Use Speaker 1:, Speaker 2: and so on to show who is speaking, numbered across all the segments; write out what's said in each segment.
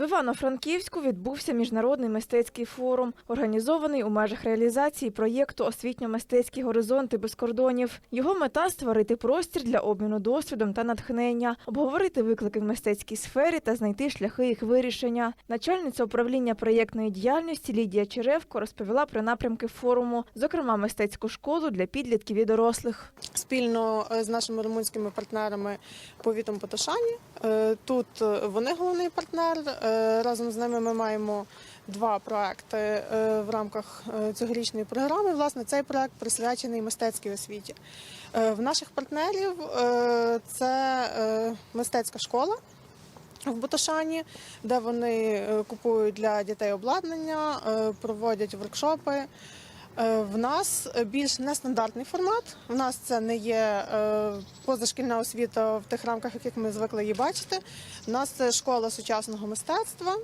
Speaker 1: В Івано-Франківську відбувся міжнародний мистецький форум, організований у межах реалізації проєкту Освітньо-мистецькі горизонти без кордонів. Його мета створити простір для обміну досвідом та натхнення, обговорити виклики в мистецькій сфері та знайти шляхи їх вирішення. Начальниця управління проєктної діяльності Лідія Черевко розповіла про напрямки форуму, зокрема мистецьку школу для підлітків і дорослих.
Speaker 2: спільно е, з нашими румунськими партнерами повітом Поташані. Е, Тут е, вони головний партнер. Е, Разом з ними ми маємо два проекти е, в рамках е, цьогорічної програми. Власне, цей проект присвячений мистецькій освіті. В наших партнерів це мистецька школа. В Буташані, де вони купують для дітей обладнання, проводять воркшопи. Е, В нас більш нестандартний формат. В нас це не є е, позашкільна освіта в тих рамках, яких ми звикли її бачити. У нас це школа сучасного мистецтва,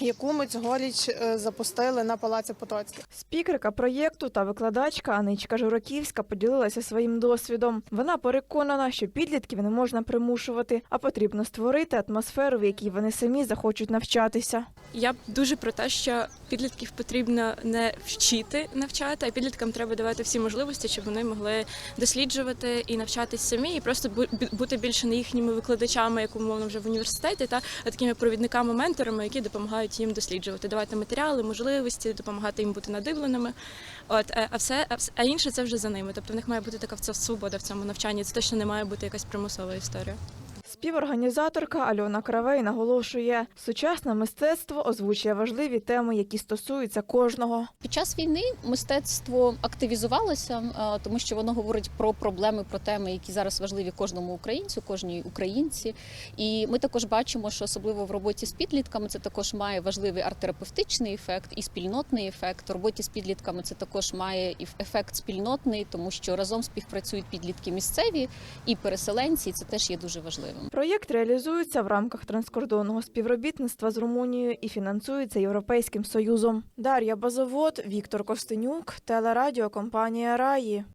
Speaker 2: яку ми цьогоріч е, запустили на Палаці Потоцьких.
Speaker 1: Спікерка проєкту та викладачка Аничка Жураківська поділилася своїм досвідом. Вона переконана, що підлітків не можна примушувати, а потрібно створити атмосферу, в якій вони самі захочуть навчатися.
Speaker 3: Я дуже про те, що підлітків потрібно не вчити навчати, а підліткам треба давати всі можливості, щоб вони могли досліджувати і навчатись самі, і просто бу- бути більше не їхніми викладачами, як умовно вже в університеті, та такими провідниками, менторами, які допомагають їм досліджувати, давати матеріали, можливості, допомагати їм бути надивленими. От е, а все, а інше це вже за ними. Тобто в них має бути така свобода в цьому навчанні. Це точно не має бути якась примусова історія.
Speaker 1: Співорганізаторка Альона Кравей наголошує, сучасне мистецтво озвучує важливі теми, які стосуються кожного.
Speaker 4: Під час війни мистецтво активізувалося, е, тому що воно говорить про проблеми, про теми, які зараз важливі кожному українцю, кожній українці. І ми також бачимо, що особливо в роботі з підлітками це також має важливий арт-терапевтичний ефект і спільнотний ефект. В роботі з підлітками це також має і ефект спільнотний, тому що разом співпрацюють підлітки місцеві і переселенці. І це теж є дуже важливим.
Speaker 1: Проєкт реалізується в рамках транскордонного співробітництва з Румунією і фінансується Європейським Союзом. Дар'я Базовод, Віктор Костенюк, телерадіокомпанія Раї.